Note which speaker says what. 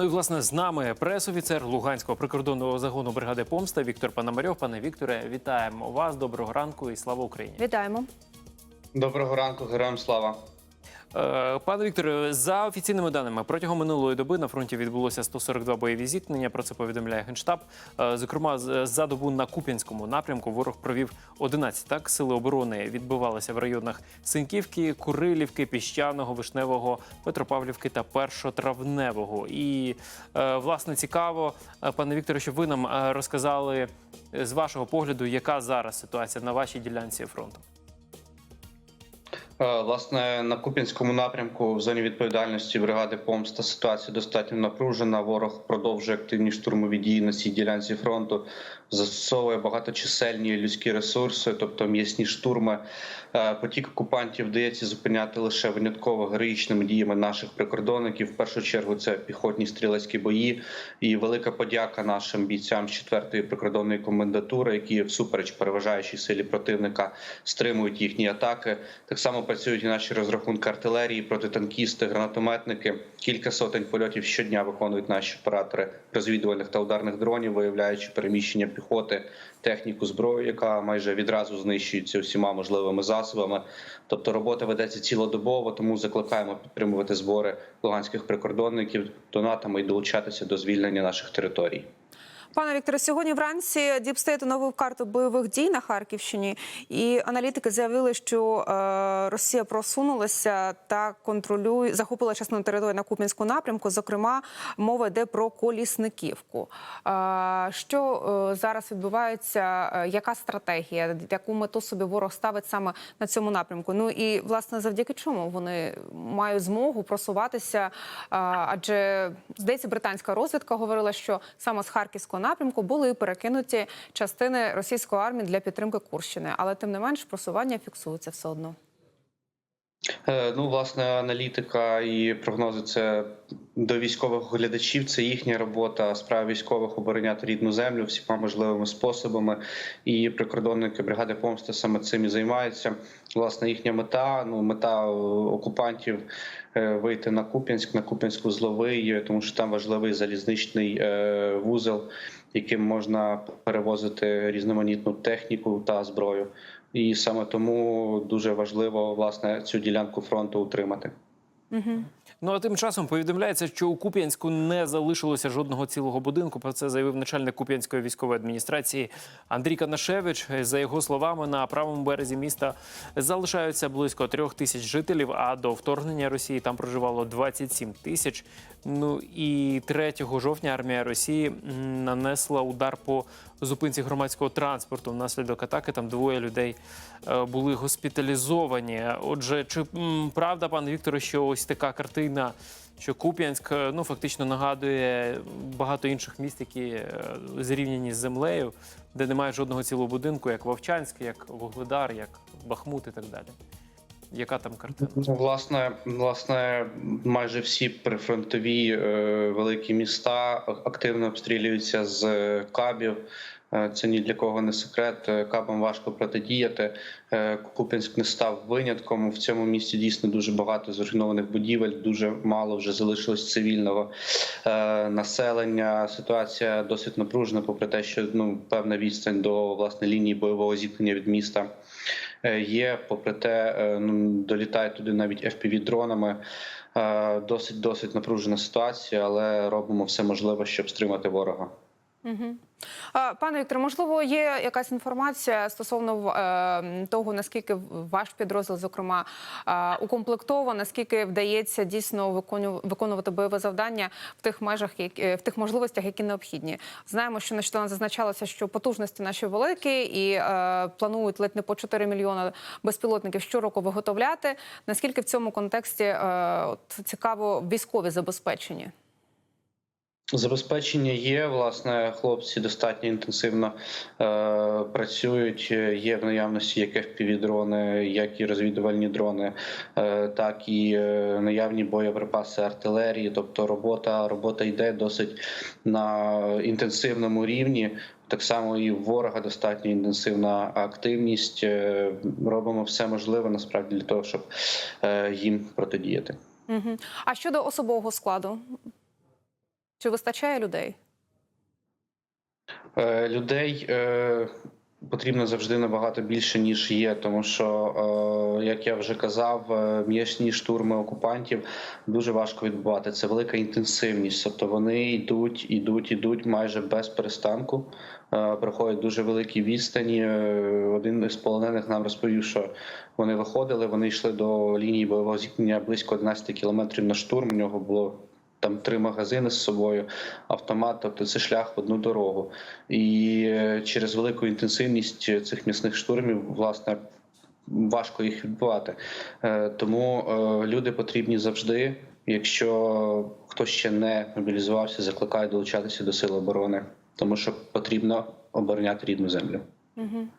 Speaker 1: Ну і власне з нами пресофіцер Луганського прикордонного загону бригади Помста Віктор Пономарьов. Пане Вікторе, вітаємо вас. Доброго ранку і слава Україні.
Speaker 2: Вітаємо.
Speaker 3: Доброго ранку, героям слава.
Speaker 1: Е, Пане Вікторе, за офіційними даними, протягом минулої доби на фронті відбулося 142 бойові зіткнення. Про це повідомляє генштаб. Е, Зокрема, за добу на Куп'янському напрямку ворог провів 11 так. Сили оборони відбивалися в районах Синьківки, Курилівки, Піщаного, Вишневого, Петропавлівки та Першотравневого. І е, власне цікаво, пане Вікторе, щоб ви нам розказали з вашого погляду, яка зараз ситуація на вашій ділянці фронту.
Speaker 3: Е, Власне, на Куп'янському напрямку в зоні відповідальності бригади Помста ситуація достатньо напружена. Ворог продовжує активні штурмові дії на цій ділянці фронту, застосовує багаточисельні людські ресурси, тобто м'ясні штурми. Е, Потік окупантів вдається зупиняти лише винятково героїчними діями наших прикордонників. В першу чергу це піхотні стрілецькі бої. І велика подяка нашим бійцям з 4-ї прикордонної комендатури, які всупереч переважаючій силі противника стримують їхні атаки. Так само працюють і наші розрахунки артилерії, протитанкісти, гранатометники. Кілька сотень польотів щодня виконують наші оператори розвідувальних та ударних дронів, виявляючи переміщення піхоти, техніку, зброю, яка майже відразу знищується всіма можливими засобами. Тобто робота ведеться цілодобово, тому закликаємо підтримувати збори луганських прикордонників донатами і долучатися до звільнення наших територій.
Speaker 2: Пане Вікторе, сьогодні вранці Діпстейт оновив карту бойових дій на Харківщині, і аналітики заявили, що е, Росія просунулася та контролює захопила частину території на Куп'янську напрямку. Зокрема, мова йде про колісниківку. Е, що е, зараз відбувається? Яка стратегія? Яку мету собі ворог ставить саме на цьому напрямку? Ну і власне завдяки чому вони мають змогу просуватися? Адже здається, британська розвідка говорила, що саме з Харківського напрямку були перекинуті частини російської армії для підтримки Курщини, але тим не менш просування фіксується все одно.
Speaker 3: Е, Ну, власне, аналітика і прогнози це до військових глядачів. Це їхня робота. Справа військових обороняти рідну землю всіма можливими способами. І прикордонники бригади помсти саме цим і займаються. Власне, їхня мета ну мета е, окупантів е, вийти на Куп'янськ, на Куп'янську зловий, тому що там важливий залізничний е, вузол, яким можна перевозити різноманітну техніку та зброю. І саме тому дуже важливо власне цю ділянку фронту утримати.
Speaker 2: Угу.
Speaker 1: Ну а тим часом повідомляється, що у Куп'янську не залишилося жодного цілого будинку. Про це заявив начальник Куп'янської військової адміністрації Андрій Канашевич. За його словами, на правому березі міста залишаються близько трьох тисяч жителів. А до вторгнення Росії там проживало 27 тисяч. Ну і 3 жовтня армія Росії нанесла удар по зупинці громадського транспорту. Внаслідок атаки там двоє людей е, були госпіталізовані. Отже, чи правда, пане Вікторе, що ось така картина, що Куп'янськ е, ну фактично нагадує багато інших міст, які е, зрівняні з землею, де немає жодного цілого будинку, як Вовчанськ, як Вугледар, як Бахмут і так далі. Яка там картина?
Speaker 3: Ну, Власне, власне, майже всі прифронтові е, великі міста активно обстрілюються з кабів. Е, Це ні для кого не секрет. Е, Кабам важко протидіяти. Е, не став винятком. В цьому місті дійсно дуже багато зруйнованих будівель. Дуже мало вже залишилось цивільного населення. Ситуація досить напружена, попри те, що ну певна відстань до власне лінії бойового зіткнення від міста є. Попри те, ну долітають туди навіть fpv дронами. Досить досить напружена ситуація, але робимо все можливе, щоб стримати ворога.
Speaker 2: Угу. Пане Вікторе, можливо, є якась інформація стосовно е, того, наскільки ваш підрозділ, зокрема, е, укомплектовано, наскільки вдається дійсно виконувати бойове завдання в тих межах, які, в тих можливостях, які необхідні. Знаємо, що нещодавно зазначалося, що потужності наші великі і е, планують ледь не по 4 мільйони безпілотників щороку виготовляти. Наскільки в цьому контексті е, от, цікаво військові забезпечені?
Speaker 3: Забезпечення є. Власне, хлопці достатньо інтенсивно е, працюють. Є в наявності як FPV-дрони, як і розвідувальні дрони, е, так і е, наявні боєприпаси артилерії. Тобто, робота робота йде досить на інтенсивному рівні. Так само і в ворога достатньо інтенсивна активність. Е, Робимо все можливе насправді для того, щоб е, їм протидіяти.
Speaker 2: А щодо особового складу, Чи вистачає людей?
Speaker 3: Е, Людей е, потрібно завжди набагато більше ніж є, тому що, е, як я вже казав, е, м'ясні штурми окупантів дуже важко відбувати. Це велика інтенсивність. Тобто вони йдуть, йдуть, йдуть майже без перестанку. Е, Проходять дуже великі відстані. Е, Один із полонених нам розповів, що вони виходили, вони йшли до лінії бойового зіткнення близько 11 кілометрів на штурм. У нього було там три магазини з собою, автомат, тобто це шлях в одну дорогу. І е, через велику інтенсивність цих м'ясних штурмів, власне, важко їх відбувати. Е, Тому е, люди потрібні завжди. Якщо хтось ще не мобілізувався, закликаю долучатися до сил оборони, тому що потрібно обороняти рідну землю.
Speaker 2: Угу.